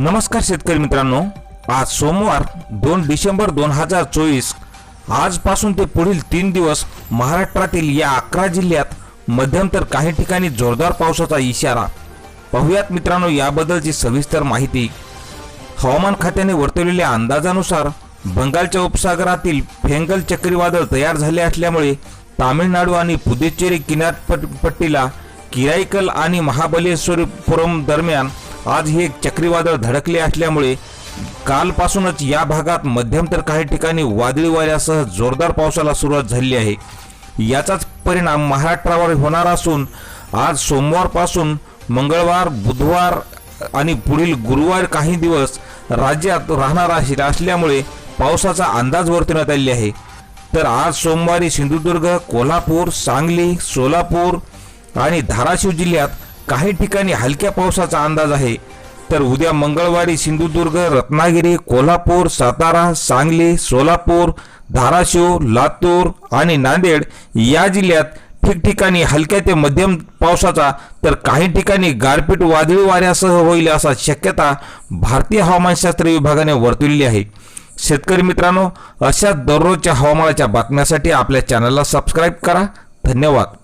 नमस्कार शेतकरी मित्रांनो. आज सोमवार दोन डिसेंबर दोन हजार चोवीस. आजपासून ते पुढील तीन दिवस महाराष्ट्रातील या अकरा जिल्ह्यात मध्यम तर काही ठिकाणी जोरदार पावसाचा इशारा. पाहुयात मित्रांनो याबद्दलची सविस्तर माहिती. हवामान खात्याने वर्तवलेल्या अंदाजानुसार बंगालच्या उपसागरातील फेंगल चक्रीवादळ तयार झाले असल्यामुळे तामिळनाडू आणि पुदेचेरी किनारपट्टीला किराईकल आणि महाबलेश्वरपुरम दरम्यान आज हे चक्रीवादळ धडकले असल्यामुळे कालपासूनच या भागात मध्यम तर काही ठिकाणी वादळी वाऱ्यासह जोरदार पावसाला सुरुवात झाली आहे. याचाच परिणाम महाराष्ट्रावर होणार असून आज सोमवारपासून मंगळवार बुधवार आणि पुढील गुरुवार काही दिवस राज्यात राहणार असल्यामुळे पावसाचा अंदाज वर्तवण्यात आले आहे. तर आज सोमवारी सिंधुदुर्ग कोल्हापूर सांगली सोलापूर आणि धाराशिव जिल्ह्यात काही ठिकाणी हलक्या पावसाचा अंदाज आहे. तर उद्या मंगळवारी सिंधुदुर्ग रत्नागिरी कोल्हापूर सातारा सांगली सोलापूर धाराशिव लातूर आणि नांदेड या जिल्ह्यात ठिकठिकाणी हलक्या ते मध्यम पावसाचा तर काही ठिकाणी गारपीट वादळी वाऱ्यासह होईल असा शक्यता भारतीय हवामानशास्त्र विभागाने वर्तवलेली आहे. शेतकरी मित्रांनो अशा दररोजच्या हवामानाच्या बातम्यासाठी आपल्या चॅनलला सबस्क्राईब करा. धन्यवाद.